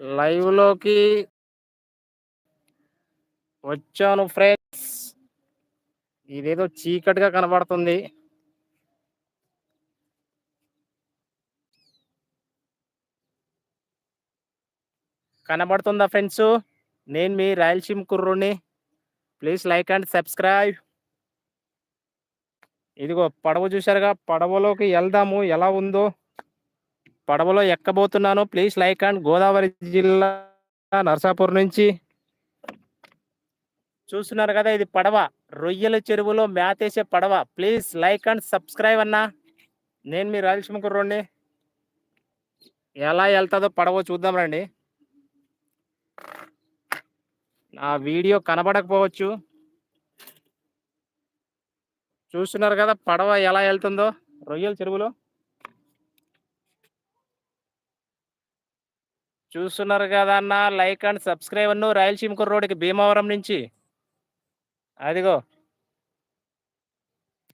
లైవ్‌లోకి వచ్చాను ఫ్రెండ్స్. ఇదేదో చీకటిగా కనబడుతుంది. కనబడుతుందా ఫ్రెండ్స్ నేను మీ రాయలసీమ కుర్రుని ప్లీజ్ లైక్ అండ్ సబ్స్క్రైబ్. ఇదిగో పడవ చూసారుగా పడవలోకి వెళ్దాము ఎలా ఉందో? పడవలో ఎక్కబోతున్నాను. ప్లీజ్ లైక్ అండ్ గోదావరి జిల్లా నర్సాపూర్ నుంచి. చూస్తున్నారు కదా ఇది పడవ. రొయ్యల చెరువులో మేతేసే పడవ. ప్లీజ్ లైక్ అండ్ సబ్స్క్రైబ్ అన్నా. నేను మీ రాయలసీమ కుర్రోడిని. ఎలా వెళ్తుందో పడవ చూద్దాం రండి. నా వీడియో కనబడకపోవచ్చు. చూస్తున్నారు కదా పడవ ఎలా వెళ్తుందో రొయ్యల చెరువులో. చూస్తున్నారు కదా అన్న లైక్ అండ్ సబ్స్క్రైబ్ అన్ను రాయలసీమ రోడ్డుకి భీమవరం నుంచి. అదిగో.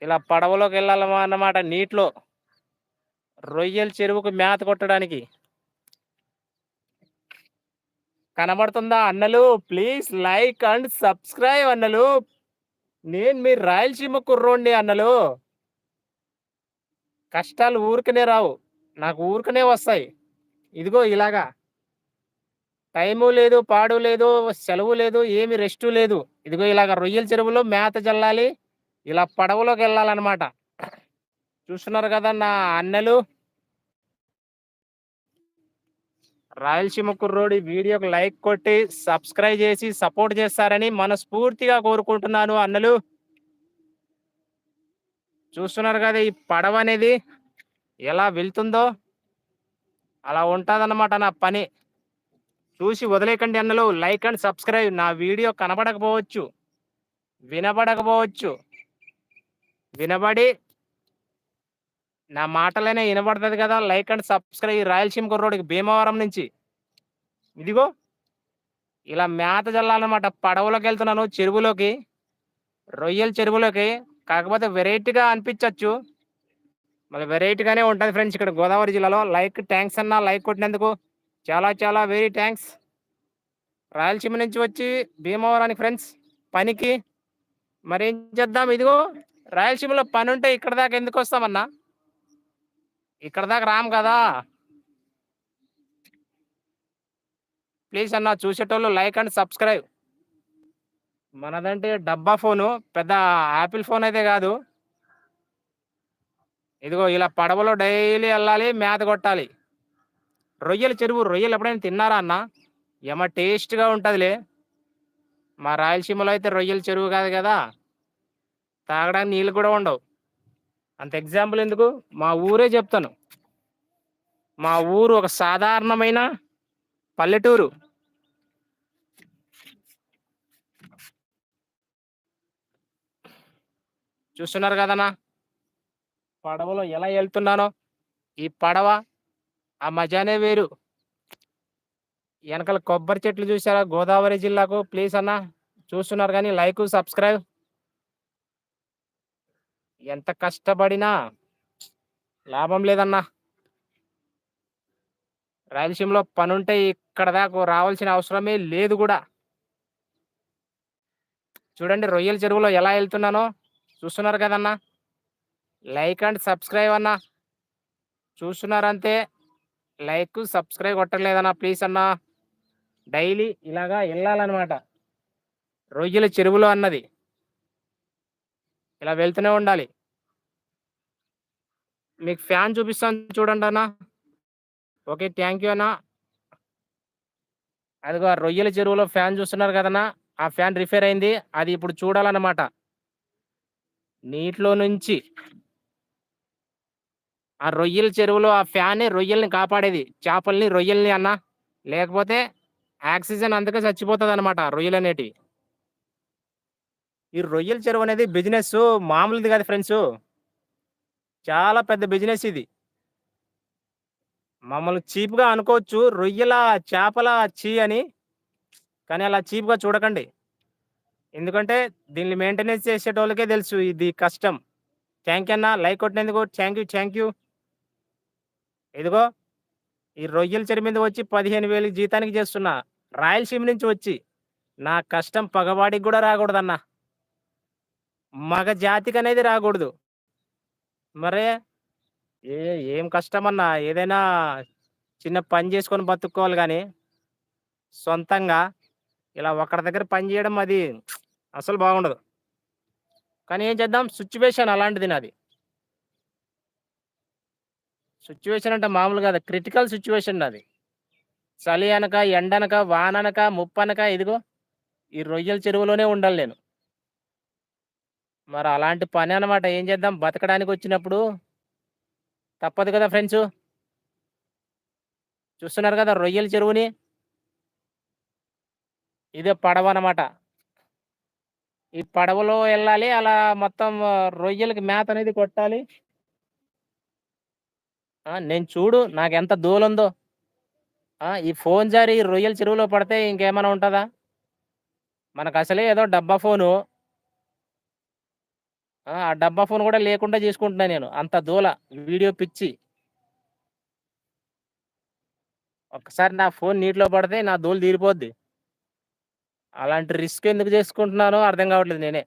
ఇలా పడవలోకి వెళ్ళాలమా అన్నమాట నీటిలో. రొయ్యల చెరువుకు మేత కొట్టడానికి. కనబడుతుందా అన్నలు? ప్లీజ్ లైక్ అండ్ సబ్స్క్రైబ్ అన్నలు. నేను మీ రాయలసీమ కుర్రోండి అన్నలు. కష్టాలు ఊరికనే రావు. నాకు ఊరికనే వస్తాయి. ఇదిగో ఇలాగా. టైము లేదు, పాడు లేదు, సెలవు లేదు, ఏమి రెస్టు లేదు. ఇదిగో ఇలాగ రొయ్యల చెరువులో మేత జల్లాలి. ఇలా పడవలోకి వెళ్ళాలన్నమాట. చూస్తున్నారు కదా నా అన్నలు. రాయలసీమ కుర్రోడి వీడియోకి లైక్ కొట్టి సబ్స్క్రైబ్ చేసి సపోర్ట్ చేస్తారని మనస్ఫూర్తిగా కోరుకుంటున్నాను అన్నలు. చూస్తున్నారు కదా ఈ పడవ అనేది ఎలా వెళ్తుందో. అలా ఉంటదన్నమాట నా పని. చూసి వదిలేకండి అన్నలో లైక్ అండ్ సబ్స్క్రైబ్. నా వీడియో కనబడకపోవచ్చు. వినబడకపోవచ్చు. వినబడి నా మాటలైనా వినబడుతుంది కదా! లైక్ అండ్ సబ్స్క్రైబ్ రాయలసీమ కుర్రోడికి భీమవరం నుంచి. ఇదిగో. ఇలా మేత జల్లాలన్నమాట. పడవలోకెళ్తున్నాను చెరువులోకి. రొయ్యల చెరువులోకి. కాకపోతే వెరైటీగా అనిపించవచ్చు మళ్ళీ వెరైటీగానే ఉంటుంది ఫ్రెండ్స్ ఇక్కడ గోదావరి జిల్లాలో. లైక్ ట్యాంక్స్ అన్న లైక్ కొట్టినందుకు. చాలా చాలా వెరీ థ్యాంక్స్ రాయలసీమ నుంచి వచ్చి భీమవరానికి ఫ్రెండ్స్ పనికి. మరి ఏం చేద్దాం ఇదిగో రాయలసీమలో పని ఉంటే ఇక్కడ దాకా ఎందుకు వస్తామన్నా ఇక్కడ దాకా రాము కదా! ప్లీజ్ అన్న చూసేటోళ్ళు లైక్ అండ్ సబ్స్క్రైబ్. మనదంటే డబ్బా ఫోను. పెద్ద యాపిల్ ఫోన్ అయితే కాదు. ఇదిగో ఇలా పడవలో డైలీ వెళ్ళాలి మేత కొట్టాలి. రొయ్యల చెరువు రొయ్యలు ఎప్పుడైనా తిన్నారా అన్న? ఏమ టేస్ట్‌గా ఉంటుందిలే మా రాయలసీమలో అయితే రొయ్యల చెరువు కాదు కదా! తాగడానికి నీళ్ళు కూడా ఉండవు. అంత ఎగ్జాంపుల్ ఎందుకు? మా ఊరే చెప్తాను. మా ఊరు ఒక సాధారణమైన పల్లెటూరు. చూస్తున్నారు కదనా పడవలో ఎలా వెళ్తున్నానో ఈ పడవ ఆ మజానే వేరు. వెనకాల కొబ్బరి చెట్లు చూసారా గోదావరి జిల్లాకు ప్లీజ్ అన్న. చూస్తున్నారు కానీ లైక్ సబ్స్క్రైబ్. ఎంత కష్టపడినా లాభం లేదన్నా. రాయలసీమలో పనుంటే ఇక్కడ దాకా రావాల్సిన అవసరమే లేదు కూడా చూడండి రొయ్యల చెరువులో ఎలా వెళ్తున్నానో చూస్తున్నారు కదన్నా! లైక్ అండ్ సబ్స్క్రైబ్ అన్న. చూస్తున్నారంతే. లైక్, సబ్స్క్రైబ్ కొట్టలేదన్నా ప్లీజ్ అన్నా. డైలీ ఇలాగా వెళ్ళాలన్నమాట రొయ్యల చెరువులో అన్నది. ఇలా వెళ్తూనే ఉండాలి. మీకు ఫ్యాన్ చూపిస్తాను అన్న ఓకే. థ్యాంక్ యూ అన్న. అదిగో ఆ రొయ్యల చెరువులో ఫ్యాన్ చూస్తున్నారు కదన్నా! ఆ ఫ్యాన్ రిపేర్ అయింది. అది ఇప్పుడు చూడాలన్నమాట. నీటిలో నుంచి ఆ రొయ్యల చెరువులో ఆ ఫ్యానే రొయ్యల్ని కాపాడేది. చేపల్ని, రొయ్యల్ని అన్న. లేకపోతే ఆక్సిజన్ అందుకే చచ్చిపోతుంది అనమాట రొయ్యలు అనేటివి ఈ రొయ్యల చెరువు అనేది బిజినెస్ మామూలుది కాదు ఫ్రెండ్స్ చాలా పెద్ద బిజినెస్ ఇది. మమ్మల్ని చీప్‌గా అనుకోవచ్చు. రొయ్యల, చేపల చీ అని. కానీ అలా చీప్‌గా చూడకండి. ఎందుకంటే దీన్ని మెయింటెనెన్స్ చేసేటోళ్ళకే తెలుసు ఇది కష్టం. థ్యాంక్ యూ అన్న. లైక్ కొట్టినందుకు థ్యాంక్ యూ. Thank you. ఇదిగో ఈ రొయ్యల చెరి మీద వచ్చి పదిహేను వేలు జీతానికి చేస్తున్నా. రాయలసీమ నుంచి వచ్చి నా కష్టం పగవాడికి కూడా రాకూడదన్నా. మగ జాతికి అనేది రాకూడదు. మరే ఏ ఏం కష్టమన్నా ఏదైనా చిన్న పని చేసుకొని బతుక్కోవాలి కానీ సొంతంగా ఇలా ఒకరి దగ్గర పని చేయడం అది అసలు బాగుండదు. కానీ ఏం చేద్దాం? సిచ్యువేషన్ అలాంటిది నాది. సిచ్యువేషన్ అంటే మామూలు కాదు. క్రిటికల్ సిచ్యువేషన్ అది. చలి అనక ఎండనక వాననక ముప్పనక ఇదిగో ఈ రొయ్యల చెరువులోనే ఉండాలి నేను. మరి అలాంటి పని అనమాట ఏం చేద్దాం? బతకడానికి వచ్చినప్పుడు తప్పదు కదా ఫ్రెండ్స్. చూస్తున్నారు కదా రొయ్యల చెరువుని? ఇదే పడవ అనమాట ఈ పడవలో వెళ్ళాలి. అలా మొత్తం రొయ్యలకి మేత అనేది కొట్టాలి. నేను చూడు నాకు ఎంత దూలందో. ఉందో ఈ ఫోన్ జారి రొయ్యల చెరువులో పడితే ఇంకేమైనా ఉంటుందా? మనకు అసలే ఏదో డబ్బా ఫోను. ఆ ఆ డబ్బా ఫోన్ కూడా లేకుండా చేసుకుంటున్నా నేను. అంత దూల వీడియో పిచ్చి. ఒక్కసారి నా ఫోన్ నీటిలో పడితే నా దూలు తీరిపోద్ది. అలాంటి రిస్క్ ఎందుకు చేసుకుంటున్నానో అర్థం కావట్లేదు నేనే.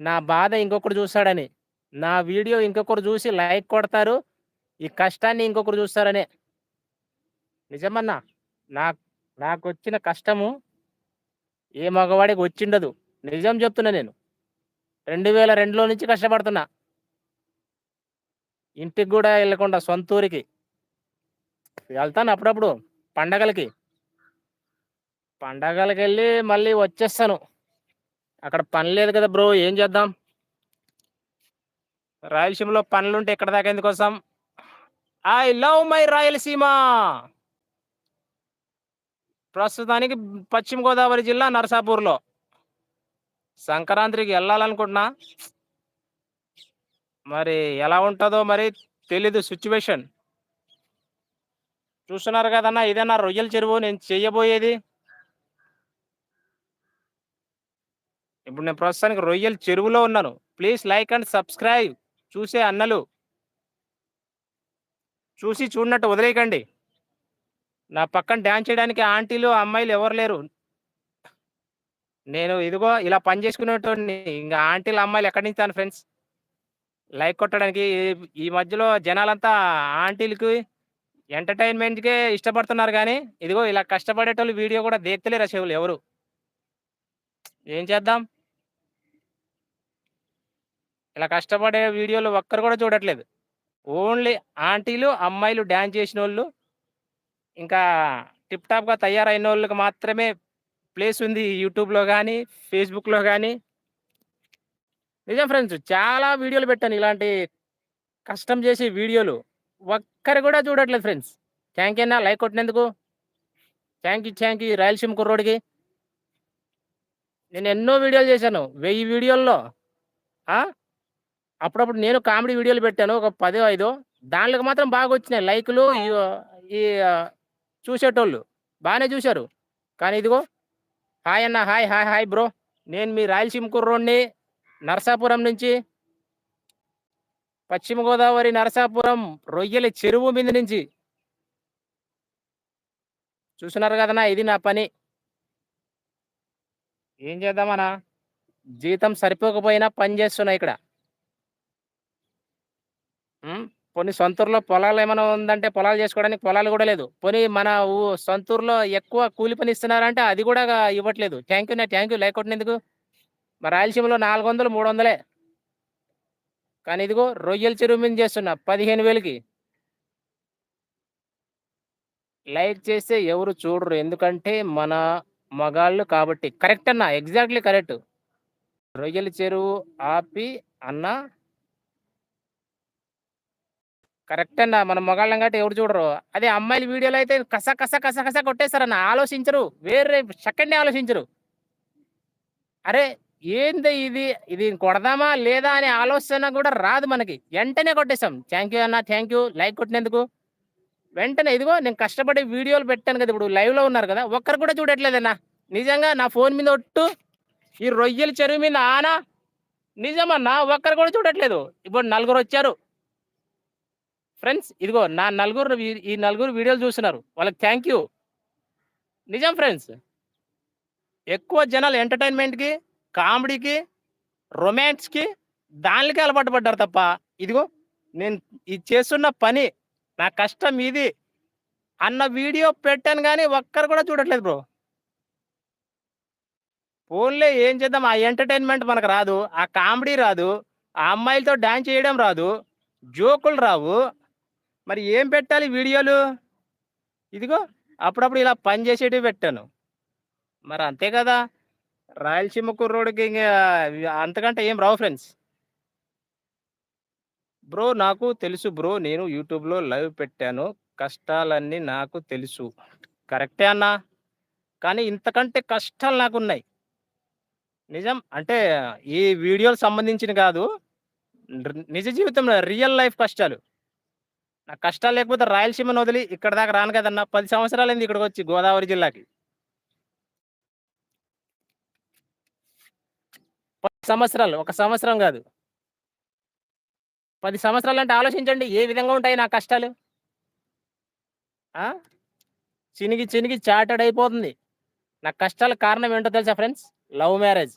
నా బాధ ఇంకొకరు చూస్తాడని. నా వీడియో ఇంకొకరు చూసి లైక్ కొడతారు ఈ కష్టాన్ని ఇంకొకరు చూస్తారనే. నిజమన్నా నా నాకు వచ్చిన కష్టము ఏ మగవాడికి వచ్చిండదు. నిజం చెప్తున్నా నేను. రెండు వేల రెండులో నుంచి కష్టపడుతున్నా. ఇంటికి కూడా వెళ్ళకుండా సొంత ఊరికి వెళ్తాను అప్పుడప్పుడు పండగలకి. పండగలకి వెళ్ళి మళ్ళీ వచ్చేస్తాను. అక్కడ పని లేదు కదా బ్రో ఏం చేద్దాం? రాయలసీమలో పనులుంటే ఎక్కడ దాకా ఎందుకోసం ఐ లవ్ మై రాయలసీమ ప్రస్తుతానికి పశ్చిమ గోదావరి జిల్లా నరసాపూర్లో. సంక్రాంతికి వెళ్ళాలనుకుంటున్నా. మరి ఎలా ఉంటుందో మరి తెలీదు సిచ్యువేషన్. చూస్తున్నారు కదన్నా ఇదేనా రొయ్యల చెరువు నేను చెయ్యబోయేది ఇప్పుడు నేను ప్రస్తుతానికి రొయ్యల చెరువులో ఉన్నాను. Please like and subscribe. చూసే అన్నలు. చూసి చూడనట్టు వదిలేయకండి. నా పక్కన డ్యాన్స్ చేయడానికి ఆంటీలు అమ్మాయిలు ఎవరు లేరు. నేను ఇదిగో ఇలా పని చేసుకునేటోడిని. ఇంకా ఆంటీలు అమ్మాయిలు ఎక్కడి నుంచి తాను ఫ్రెండ్స్? లైక్ కొట్టడానికి ఈ- మధ్యలో జనాలంతా ఆంటీలకి ఎంటర్టైన్మెంట్కే ఇష్టపడుతున్నారు కానీ ఇదిగో ఇలా కష్టపడేటోళ్ళు వీడియో కూడా దేక్తలేరు అసేవులు ఎవరు? ఏం చేద్దాం? ఇలా కష్టపడే వీడియోలు ఒక్కరు కూడా చూడట్లేదు. ఓన్లీ ఆంటీలు అమ్మాయిలు డ్యాన్స్ చేసిన వాళ్ళు ఇంకా టిప్ టాప్గా తయారైన వాళ్ళకి మాత్రమే ప్లేస్ ఉంది యూట్యూబ్లో కానీ ఫేస్బుక్లో కానీ నిజం ఫ్రెండ్స్ చాలా వీడియోలు పెట్టాను ఇలాంటి కష్టం చేసే వీడియోలు. ఒక్కరు కూడా చూడట్లేదు ఫ్రెండ్స్. థ్యాంక్ యూ అన్న like కొట్టినందుకు. Thank you thank you Rayalaseema కుర్రోడికి. నేను ఎన్నో వీడియోలు చేశాను. వెయ్యి వీడియోల్లో. ఆ? అప్పుడప్పుడు నేను కామెడీ వీడియోలు పెట్టాను ఒక పదో ఐదో. దాంట్లోకి మాత్రం బాగా వచ్చినాయి. లైక్లు ఈ- చూసేటోళ్ళు బాగానే చూశారు. కానీ ఇదిగో హాయ్ అన్న హాయ్ హాయ్ హాయ్ బ్రో. నేను మీ రాయలసీమ కుర్రోడిని నరసాపురం నుంచి పశ్చిమ గోదావరి నరసాపురం రొయ్యల చెరువు మీద నుంచి. చూస్తున్నారు కదనా ఇది నా పని. ఏం చేద్దామనా జీతం సరిపోకపోయినా పని చేస్తున్నా ఇక్కడ. కొన్ని సొంతూరులో పొలాలు ఏమైనా ఉందంటే పొలాలు చేసుకోవడానికి పొలాలు కూడా లేదు. పోనీ మన ఊ సొంతూరులో ఎక్కువ కూలి పని ఇస్తున్నారంటే అది కూడా ఇవ్వట్లేదు. థ్యాంక్ యూ నా థ్యాంక్ యూ లైక్ కొట్టినందుకు మా రాయలసీమలో నాలుగు వందలు మూడు వందలే కానీ ఇదిగో రొయ్యల చెరువు మీద చేస్తున్నా పదిహేను వేలకి. లైక్ చేస్తే ఎవరు చూడరు. ఎందుకంటే మన మగాళ్ళు కాబట్టి. కరెక్ట్ అన్న ఎగ్జాక్ట్లీ కరెక్ట్ రొయ్యల చెరువు ఆపి అన్న కరెక్ట్ అన్న మన మొగాళ్ళం కాబట్టి ఎవరు చూడరు. అదే అమ్మాయిల వీడియోలో అయితే కస కస కస కస కొట్టేస్తారన్న ఆలోచించరు. వేరే సెకండ్ ఆలోచించరు. అరే ఏంది ఇది? ఇది కొడదామా లేదా అనే ఆలోచన కూడా రాదు మనకి. వెంటనే కొట్టేస్తాం థ్యాంక్ యూ అన్న థ్యాంక్ యూ. లైక్ కొట్టినందుకు. వెంటనే ఇదిగో నేను కష్టపడి వీడియోలు పెట్టాను కదా ఇప్పుడు లైవ్లో లో ఉన్నారు కదా ఒక్కరు కూడా చూడట్లేదన్నా. నిజంగా నా ఫోన్ మీద ఒట్టు ఈ రొయ్యల చెరువు మీద ఆనా. నిజమన్నా ఒక్కరు కూడా చూడట్లేదు. ఇప్పుడు నలుగురు వచ్చారు. ఫ్రెండ్స్ ఇదిగో నా నలుగురు ఈ నలుగురు వీడియోలు చూస్తున్నారు వాళ్ళకి థ్యాంక్ యూ నిజం ఫ్రెండ్స్ ఎక్కువ జనాలు ఎంటర్టైన్మెంట్కి కామెడీకి రొమాన్స్కి దానికి అలవాటు పడ్డారు తప్ప ఇదిగో నేను ఇది చేస్తున్న పని నా కష్టం ఇది అన్న వీడియో పెట్టాను కానీ ఒక్కరు కూడా చూడట్లేదు బ్రో. ఫోన్లే ఏం చేద్దాం? ఆ ఎంటర్టైన్మెంట్ మనకు రాదు ఆ కామెడీ రాదు ఆ అమ్మాయిలతో డాన్స్ చేయడం రాదు జోకులు రావు మరి ఏం పెట్టాలి వీడియోలు? ఇదిగో అప్పుడప్పుడు ఇలా పని చేసేటివి పెట్టాను. మరి అంతే కదా? రాయలసీమ కుర్రోడికి ఇంకా అంతకంటే ఏం రావు ఫ్రెండ్స్. బ్రో నాకు తెలుసు బ్రో నేను యూట్యూబ్లో లైవ్ పెట్టాను. కష్టాలన్నీ నాకు తెలుసు. కరెక్టే అన్నా? కానీ ఇంతకంటే కష్టాలు నాకు ఉన్నాయి నిజం? అంటే ఈ వీడియోలు సంబంధించిన కాదు. నిజ జీవితంలో రియల్ లైఫ్ కష్టాలు. నా కష్టాలు లేకపోతే రాయలసీమను వదిలి ఇక్కడ దాకా రాను కదన్నా. పది సంవత్సరాలైంది ఇక్కడికి వచ్చి గోదావరి జిల్లాకి. పది సంవత్సరాలు ఒక సంవత్సరం కాదు. పది సంవత్సరాలు అంటే ఆలోచించండి ఏ విధంగా ఉంటాయి నా కష్టాలు? చినిగి చినిగి చాటెడ్ అయిపోతుంది. నా కష్టాల కారణం ఏంటో తెలుసా ఫ్రెండ్స్? Love marriage.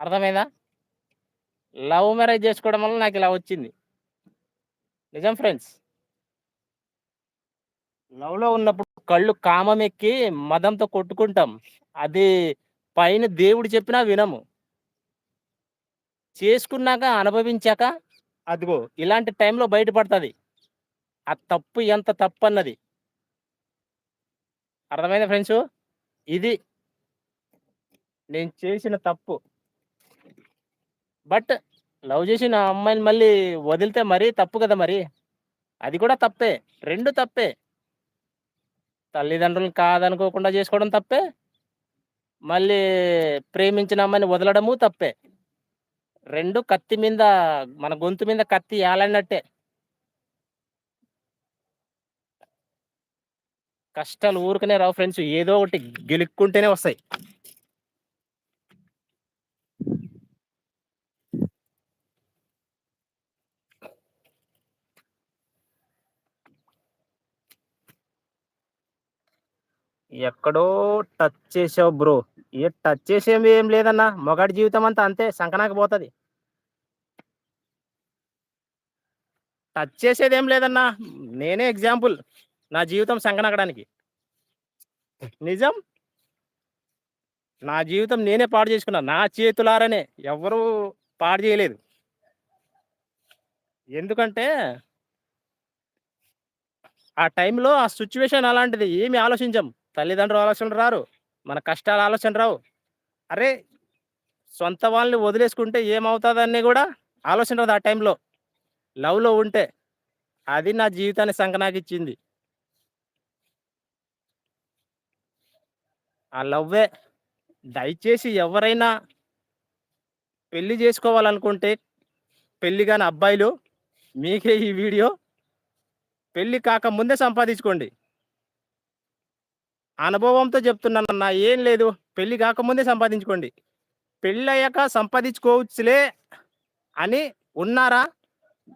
అర్థమైందా? లవ్ మ్యారేజ్ చేసుకోవడం వల్ల నాకు ఇలా వచ్చింది. నిజం ఫ్రెండ్స్. లవ్లో ఉన్నప్పుడు కళ్ళు కామం ఎక్కి మదంతో కొట్టుకుంటాం. అది పైన దేవుడు చెప్పినా వినము. చేసుకున్నాక అనుభవించాక అదిగో ఇలాంటి టైంలో బయటపడుతుంది. ఆ తప్పు ఎంత తప్పు అన్నది అర్థమైందా ఫ్రెండ్స్? ఇది నేను చేసిన తప్పు. బట్ లవ్ చేసిన అమ్మాయిని మళ్ళీ వదిలితే మరి తప్పు కదా మరి? అది కూడా తప్పే. రెండు తప్పే. తల్లిదండ్రులు కాదనుకోకుండా చేసుకోవడం తప్పే. మళ్ళీ ప్రేమించిన అమ్మాయిని వదలడము తప్పే. రెండు కత్తి మీద మన గొంతు మీద కత్తి ఏలన్నట్టే కష్టాలు ఊరుకునే రావు ఫ్రెండ్స్. ఏదో ఒకటి గెలుక్కుంటేనే వస్తాయి. ఎక్కడో టచ్ చేసావు బ్రో ఏ టచ్ చేసేవి ఏం లేదన్నా మొగాడి జీవితం అంతా అంతే సంకనాకి పోతుంది. టచ్ చేసేది ఏం లేదన్నా నేనే ఎగ్జాంపుల్ నా జీవితం సంకనకడానికి నిజం? నా జీవితం నేనే పాడు చేసుకున్నా నా చేతులారనే ఎవరు పాడు చేయలేదు. ఎందుకంటే ఆ టైంలో ఆ సిచ్యువేషన్ అలాంటిది ఏమి ఆలోచించాం. తల్లిదండ్రులు ఆలోచనలు రారు. మన కష్టాల ఆలోచన రావు. అరే సొంత వాళ్ళని వదిలేసుకుంటే ఏమవుతుందని కూడా ఆలోచన రాదు ఆ టైంలో. లవ్లో ఉంటే అది నా జీవితాన్ని సంకనాకిచ్చింది. ఆ లవ్వే దయచేసి ఎవరైనా పెళ్ళి చేసుకోవాలనుకుంటే పెళ్ళి కాని అబ్బాయిలు మీకే ఈ వీడియో. పెళ్ళి కాక ముందే సంపాదించుకోండి. అనుభవంతో చెప్తున్నానన్న ఏం లేదు. పెళ్ళి కాకముందే సంపాదించుకోండి. పెళ్ళి అయ్యాక సంపాదించుకోవచ్చులే అని ఉన్నారా?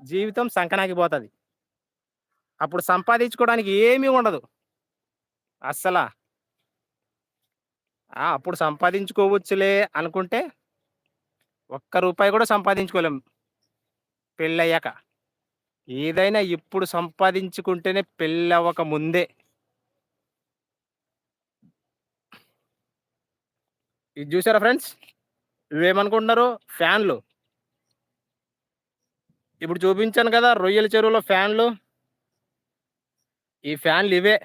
జీవితం సంకనాకి పోతుంది. అప్పుడు సంపాదించుకోవడానికి ఏమీ ఉండదు. అస్సలా. అప్పుడు సంపాదించుకోవచ్చులే అనుకుంటే ఒక్క రూపాయి కూడా సంపాదించుకోలేం. పెళ్ళయ్యాక. ఏదైనా ఇప్పుడు సంపాదించుకుంటేనే పెళ్ళి అవ్వక ముందే ఇది చూసారా ఫ్రెండ్స్? ఇవేమనుకుంటున్నారు? ఫ్యాన్లు. ఇప్పుడు చూపించాను కదా రొయ్యల చెరువులో ఫ్యాన్లు. ఈ ఫ్యాన్లు ఇవే.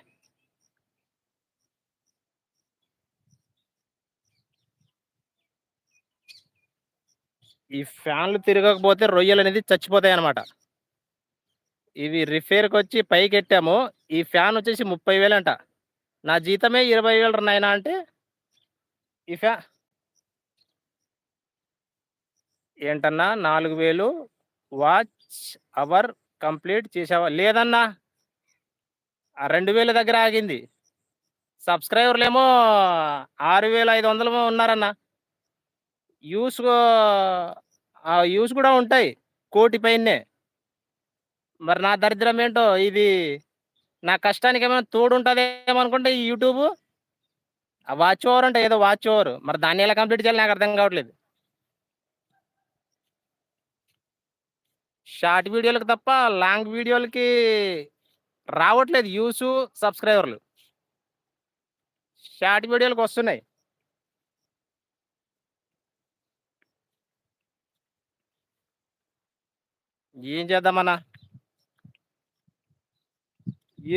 ఈ ఫ్యాన్లు తిరగకపోతే రొయ్యలు అనేది చచ్చిపోతాయి అనమాట ఇవి రిపేర్కి వచ్చి పైకి ఎట్టాము ఈ ఫ్యాన్ వచ్చేసి ముప్పై వేలు అంట నా జీతమే ఇరవై వేలు నాయనా అంటే ఈ ఏంటన్నా నాలుగు వేలు వాచ్ అవర్ కంప్లీట్ చేసావా? లేదన్నా. ఆ రెండు వేల దగ్గర ఆగింది. సబ్స్క్రైబర్లు ఏమో ఆరు వేల ఐదు వందలు ఉన్నారన్న. యూస్ ఆ యూస్ కూడా ఉంటాయి కోటి పైనే. మరి నా దరిద్రం ఏంటో? ఇది నా కష్టానికి ఏమైనా తోడు ఉంటుందేమో ఈ యూట్యూబ్ వాచ్ ఓవర్ అంటే ఏదో వాచ్ ఓవర్ మరి దాన్ని ఎలా కంప్లీట్ చేయాలి నాకు అర్థం కావట్లేదు. షార్ట్ వీడియోలకు తప్ప లాంగ్ వీడియోలకి రావట్లేదు యూస్ సబ్స్క్రైబర్లు షార్ట్ వీడియోలకు వస్తున్నాయి. ఏం చేద్దామన్నా?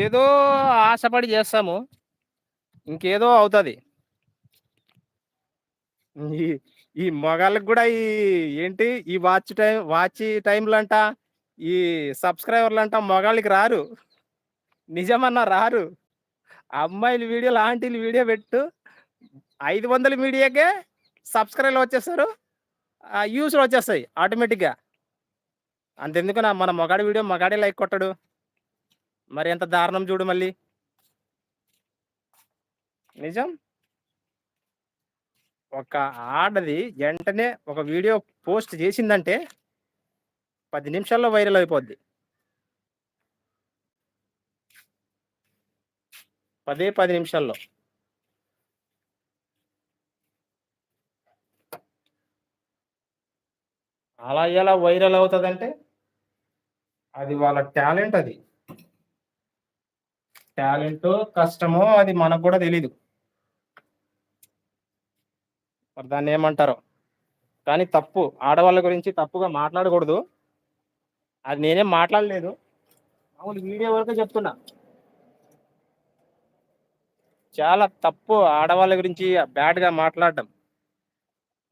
ఏదో ఆశపడి చేస్తాము. ఇంకేదో అవుతుంది. ఈ ఈ మగాళ్ళకి కూడా ఈ ఏంటి ఈ వాచ్ టైం వాచ్ టైంలంట ఈ సబ్స్క్రైబర్లు అంట మగాళ్ళకి రారు. నిజమన్నా రారు. అమ్మాయిలు వీడియో లాంటి వీడియో పెట్టు. ఐదు వందల మీడియాకే సబ్స్క్రైబర్లు వచ్చేస్తారు. యూస్లు వచ్చేస్తాయి ఆటోమేటిక్గా. అంతెందుకు నా మన మగాడి వీడియో మగాడే లైక్ కొట్టడు. మరి ఎంత దారుణం చూడు మళ్ళీ. నిజం? ఒక ఆడది వెంటనే ఒక వీడియో పోస్ట్ చేసిందంటే పది నిమిషాల్లో వైరల్ అయిపోద్ది. పదే పది నిమిషాల్లో. అలా ఎలా వైరల్ అవుతుందంటే అది వాళ్ళ టాలెంట్ అది. టాలెంట్ కష్టమో అది మనకు కూడా తెలీదు. మరి దాన్ని ఏమంటారో? కానీ తప్పు. ఆడవాళ్ళ గురించి తప్పుగా మాట్లాడకూడదు. అది నేనేం మాట్లాడలేదు. మామూలు వీడియో వరకు చెప్తున్నా. చాలా తప్పు ఆడవాళ్ళ గురించి బ్యాడ్గా మాట్లాడడం.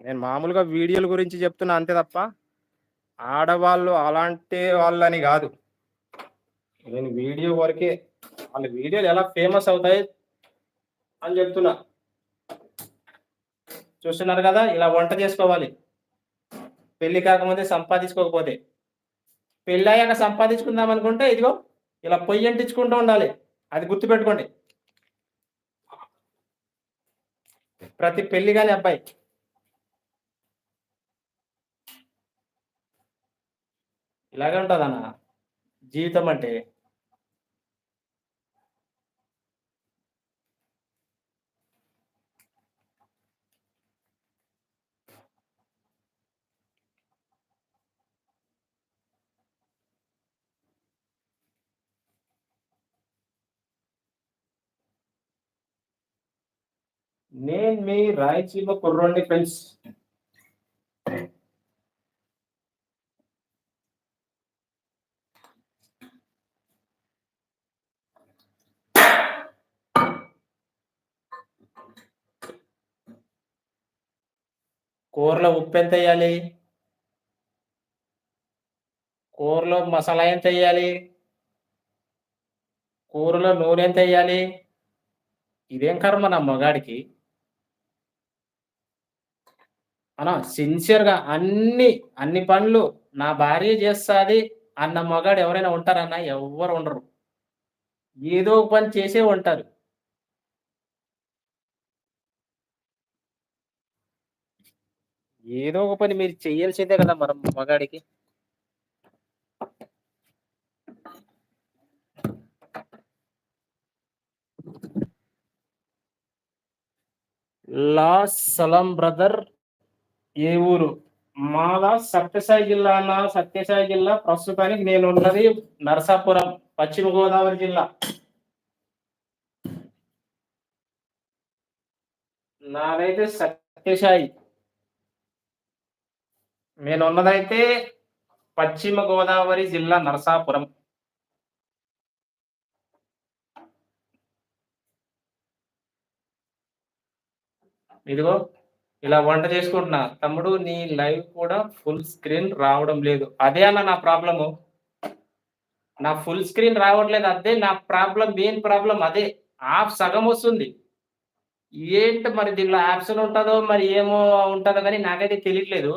నేను మామూలుగా వీడియోల గురించి చెప్తున్నా అంతే తప్ప ఆడవాళ్ళు అలాంటి వాళ్ళని కాదు. నేను వీడియో వరకే వాళ్ళ వీడియోలు ఎలా ఫేమస్ అవుతాయి అని చెప్తున్నా. చూస్తున్నారు కదా ఇలా వంట చేసుకోవాలి. పెళ్ళి కాకముందే సంపాదించుకోకపోతే. పెళ్ళి అయ్యాక సంపాదించుకుందాం అనుకుంటే ఇదిగో ఇలా పొయ్యి అంటించుకుంటూ ఉండాలి. అది గుర్తుపెట్టుకోండి. ప్రతి పెళ్ళి కానీ అబ్బాయి ఇలాగే ఉంటుంది అన్న జీవితం అంటే నేను మీ రాయచీమ కుర్రోండి ఫ్రెండ్స్ కూరలో ఉప్పు ఎంత వేయాలి? కూరలో మసాలా ఎంత వేయాలి? కూరలో నూనె ఎంత వేయాలి? ఇదేం కర్మ నా మగాడికి? అలా సిన్సియర్గా అన్ని అన్ని పనులు నా భార్య చేస్తుంది అన్న మగాడు ఎవరైనా ఉంటారన్నా ఎవరు ఉండరు. ఏదో ఒక పని చేసే ఉంటారు. ఏదో ఒక పని మీరు చేయాల్సిందే కదా మనం మగాడికి. లా సలం బ్రదర్ ఏ ఊరు? మాదా సత్యసాయి జిల్లా అన్న సత్యసాయి జిల్లా. ప్రస్తుతానికి నేను ఉన్నది నరసాపురం పశ్చిమ గోదావరి జిల్లా. నాదైతే సత్యసాయి. నేను ఉన్నదైతే పశ్చిమ గోదావరి జిల్లా నరసాపురం. ఇదిగో. ఇలా వంట చేసుకుంటున్నా. తమ్ముడు నీ లైవ్ కూడా ఫుల్ స్క్రీన్ రావడం లేదు. అదే అన్న నా ప్రాబ్లము. నా ఫుల్ స్క్రీన్ రావట్లేదు. అదే నా ప్రాబ్లం మెయిన్ ప్రాబ్లం అదే. ఆఫ్ సగం వస్తుంది. ఏంటి మరి దీనిలో ఆప్షన్ ఉంటుందో మరి ఏమో ఉంటుందో కానీ నాకైతే తెలియట్లేదు.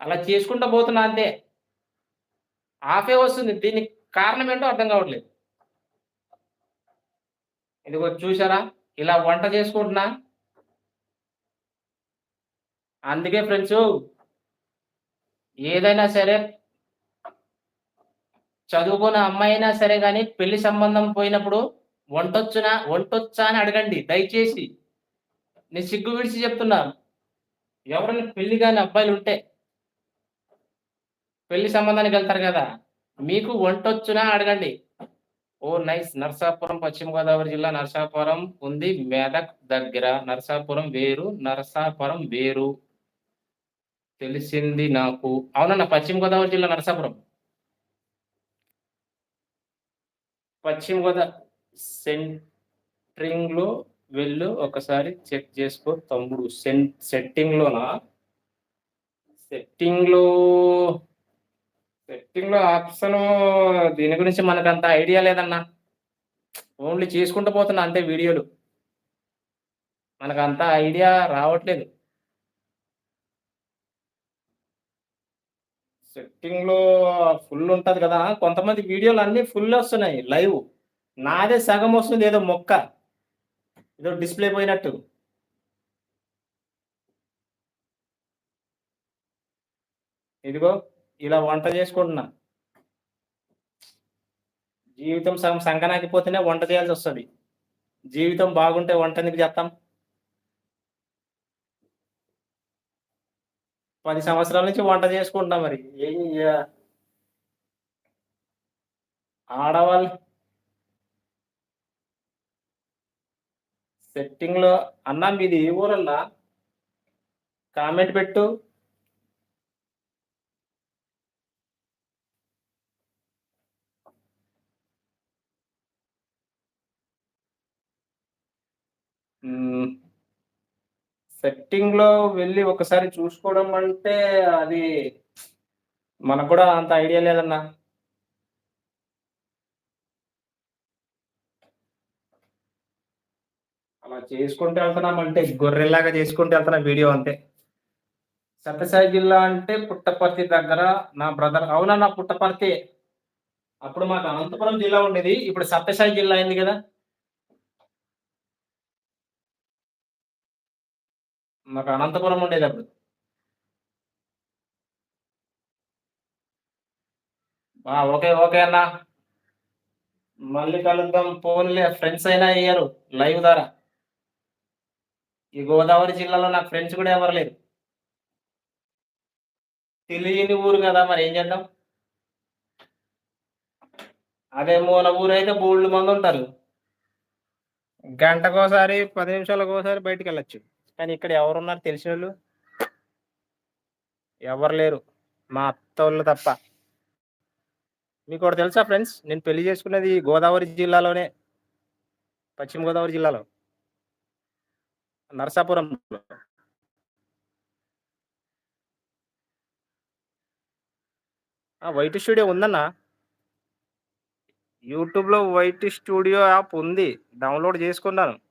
అలా చేసుకుంటూ పోతున్నా అంతే. ఆఫే వస్తుంది. దీనికి కారణం ఏంటో అర్థం కావట్లేదు. ఇదిగో చూసారా ఇలా వంట చేసుకుంటున్నా. అందుకే ఫ్రెండ్స్ ఏదైనా సరే చదువుకున్న అమ్మాయి అయినా సరే కానీ పెళ్ళి సంబంధం పోయినప్పుడు వంటొచ్చునా వంటొచ్చా అని అడగండి దయచేసి. నేను సిగ్గు విడిచి చెప్తున్నా ఎవరైనా పెళ్ళి కాని అబ్బాయిలు ఉంటే పెళ్ళి సంబంధానికి వెళ్తారు కదా మీకు వంటొచ్చునా అడగండి. ఓ నైస్ నర్సాపురం పశ్చిమ గోదావరి జిల్లా నర్సాపురం ఉంది మెదక్ దగ్గర నర్సాపురం వేరు నర్సాపురం వేరు. తెలిసింది నాకు. అవునన్న పశ్చిమ గోదావరి జిల్లా నరసాపురం. పశ్చిమ గోదావరి సెంట్రింగ్లో వెళ్ళు ఒకసారి చెక్ చేసుకో తమ్ముడు. సెన్ సెట్టింగ్ లోనా సెట్టింగ్లో సెట్టింగ్లో ఆప్షన్ దీని గురించి మనకు అంత ఐడియా లేదన్నా. ఓన్లీ చేసుకుంటూ పోతున్నా అంతే వీడియోలు. మనకు అంత ఐడియా రావట్లేదు. సెట్టింగ్లో ఫుల్ ఉంటది కదా. కొంతమంది వీడియోలు అన్ని ఫుల్ వస్తున్నాయి లైవ్ నాదే సగం వస్తుంది ఏదో మొక్క. ఏదో డిస్ప్లే పోయినట్టు. ఇదిగో ఇలా వంట చేసుకుంటున్నా. జీవితం సగం సంకనాకిపోతేనే వంట చేయాల్సి వస్తుంది. జీవితం బాగుంటే వంట ఎందుకు చేస్తాం? పది సంవత్సరాల నుంచి వంట చేసుకుంటాం మరి. ఏం ఆడవాళ్ళు సెట్టింగ్లో అన్నా మీది ఏ ఊరల్లా కామెంట్ పెట్టు. సెట్టింగ్లో వెళ్ళి ఒకసారి చూసుకోవడం అంటే అది మనకు కూడా అంత ఐడియా లేదన్నా. అలా చేసుకుంటూ వెళ్తున్నాం అంటే గొర్రెలాగా చేసుకుంటూ వెళ్తున్నా వీడియో అంతే. సత్యసాయి జిల్లా అంటే పుట్టపర్తి దగ్గర నా బ్రదర్ అవునన్నా పుట్టపర్తి. అప్పుడు మాకు అనంతపురం జిల్లా ఉండేది. ఇప్పుడు సత్యసాయి జిల్లా అయింది కదా. మాకు అనంతపురం ఉండేది అప్పుడు. ఓకే ఓకే అన్న. మళ్ళీ కలుద్దాం. ఫోన్లే ఫ్రెండ్స్ అయినా అయ్యారు. లైవ్ ద్వారా. ఈ గోదావరి జిల్లాలో నాకు ఫ్రెండ్స్ కూడా ఎవరు లేరు. తెలియని ఊరు కదా మరి ఏం చేద్దాం? అదే మూల ఊరు అయితే బోళ్ళు మంది ఉంటారు. గంటకోసారి పది నిమిషాలకోసారి బయటికి కానీ ఇక్కడ ఎవరున్నారు తెలిసిన వాళ్ళు ఎవరు లేరు. మా అత్త వాళ్ళు తప్ప. మీకు ఒకటి తెలుసా ఫ్రెండ్స్? నేను పెళ్ళి చేసుకున్నది గోదావరి జిల్లాలోనే పశ్చిమ గోదావరి జిల్లాలో. నరసాపురం. వైట్ స్టూడియో ఉందన్న? యూట్యూబ్లో వైట్ స్టూడియో యాప్ ఉంది. డౌన్లోడ్ చేసుకున్నాను.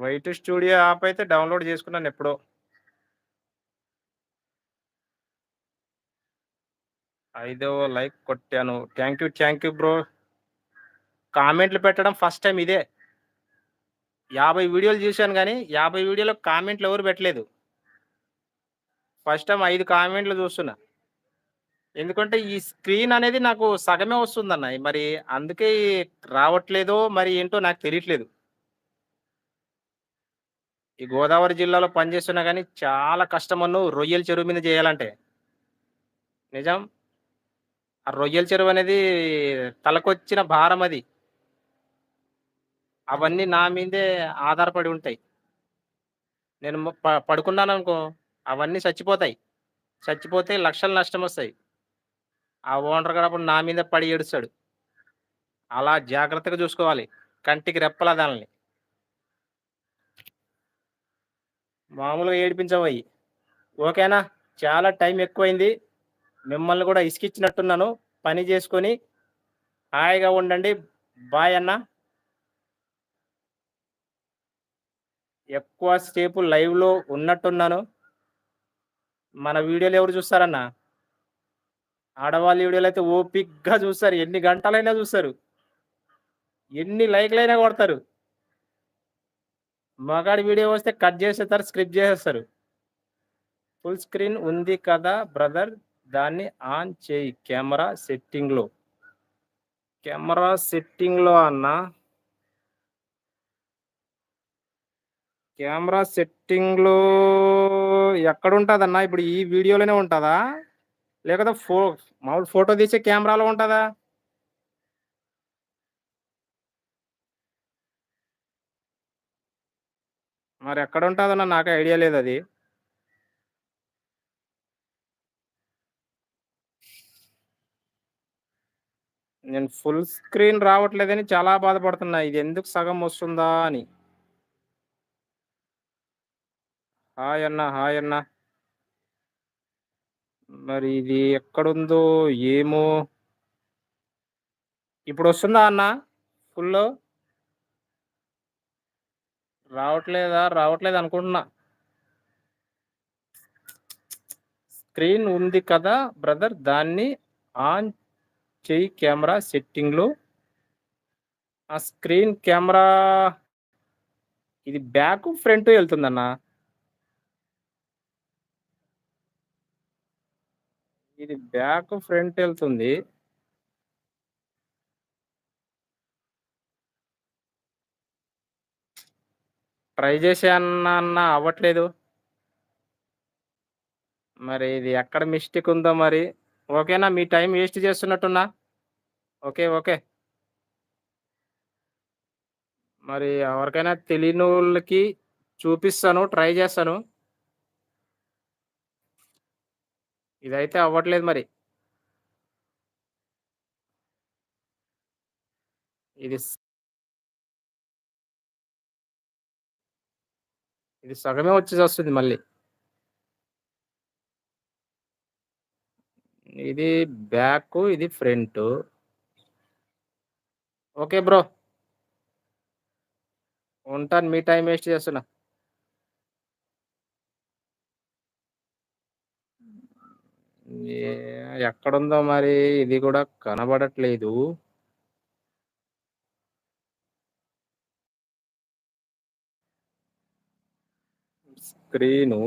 వైట్ స్టూడియో యాప్ అయితే డౌన్లోడ్ చేసుకున్నాను ఎప్పుడో. ఐదవ లైక్ కొట్టాను. Thank you thank you bro కామెంట్లు పెట్టడం ఫస్ట్ టైం ఇదే. యాభై వీడియోలు చూశాను కానీ యాభై వీడియోలో కామెంట్లు ఎవరు పెట్టలేదు. ఫస్ట్ టైం ఐదు కామెంట్లు చూస్తున్నా. ఎందుకంటే ఈ స్క్రీన్ అనేది నాకు సగమే వస్తుందన్న మరి అందుకే రావట్లేదో మరి ఏంటో నాకు తెలియట్లేదు. ఈ గోదావరి జిల్లాలో పనిచేస్తున్నా కానీ చాలా కష్టమన్ను రొయ్యల చెరువు మీద చేయాలంటే. నిజం? ఆ రొయ్యల చెరువు అనేది తలకొచ్చిన భారం అది. అవన్నీ నా మీదే ఆధారపడి ఉంటాయి. నేను పడుకున్నాను అనుకో అవన్నీ చచ్చిపోతాయి. చచ్చిపోతే లక్షలు నష్టం వస్తాయి. ఆ ఓనర్ కూడా అప్పుడు నా మీద పడి ఏడుస్తాడు. అలా జాగ్రత్తగా చూసుకోవాలి. కంటికి రెప్పలా దానిని మామూలుగా ఏడిపించవయ్యి ఓకేనా? చాలా టైం ఎక్కువైంది. మిమ్మల్ని కూడా ఇసుకిచ్చినట్టున్నాను. పని చేసుకొని హాయిగా ఉండండి. బాయ్ అన్న. ఎక్కువ సేపు లైవ్లో ఉన్నట్టున్నాను. మన వీడియోలు ఎవరు చూస్తారన్నా? ఆడవాళ్ళ వీడియోలు అయితే ఓపిక్గా చూస్తారు. ఎన్ని గంటలైనా చూస్తారు. ఎన్ని లైక్లైనా కొడతారు. మగాడి వీడియో వస్తే కట్ చేసేస్తారు స్క్రిప్ట్ చేసేస్తారు. ఫుల్ స్క్రీన్ ఉంది కదా బ్రదర్ దాన్ని ఆన్ చేయి కెమెరా సెట్టింగ్లో. కెమెరా సెట్టింగ్లో అన్న. కెమెరా సెట్టింగ్లో ఎక్కడ ఉంటుంది అన్న ఇప్పుడు ఈ వీడియోలోనే ఉంటుందా? లేకపోతే ఫో మామూలు ఫోటో తీసే కెమెరాలో ఉంటుందా? మరి ఎక్కడ ఉంటుందన్న నాకు ఐడియా లేదు అది నేను ఫుల్ స్క్రీన్ రావట్లేదని చాలా బాధపడుతున్నా. ఇది ఎందుకు సగం వస్తుందా అని. హాయ్ అన్న హాయ్ అన్న. మరి ఇది ఎక్కడుందో ఏమో. ఇప్పుడు వస్తుందా అన్న? ఫుల్ రావట్లేదా? రావట్లేదు అనుకుంటున్నా. స్క్రీన్ ఉంది కదా బ్రదర్ దాన్ని ఆన్ చేయి కెమెరా సెట్టింగ్లో. ఆ స్క్రీన్ కెమెరా ఇది బ్యాక్ ఫ్రంట్ వెళ్తుందన్న. ఇది బ్యాక్ ఫ్రంట్ వెళ్తుంది. ట్రై చేసే అన్న అవ్వట్లేదు. మరి ఇది ఎక్కడ మిస్టేక్ ఉందో మరి. ఓకేనా మీ టైం వేస్ట్ చేస్తున్నట్టున్నా. Okay okay. మరి ఎవరికైనా తెలియని వాళ్ళకి చూపిస్తాను ట్రై చేస్తాను. ఇదైతే అవ్వట్లేదు మరి. ఇది ఇది సగమే వచ్చేసి వస్తుంది మళ్ళీ. ఇది బ్యాక్ ఇది ఫ్రంట్. Okay bro. ఉంటాను మీ టైం వేస్ట్ చేస్తున్నా. ఎక్కడుందో మరి ఇది కూడా కనబడట్లేదు. స్క్రీను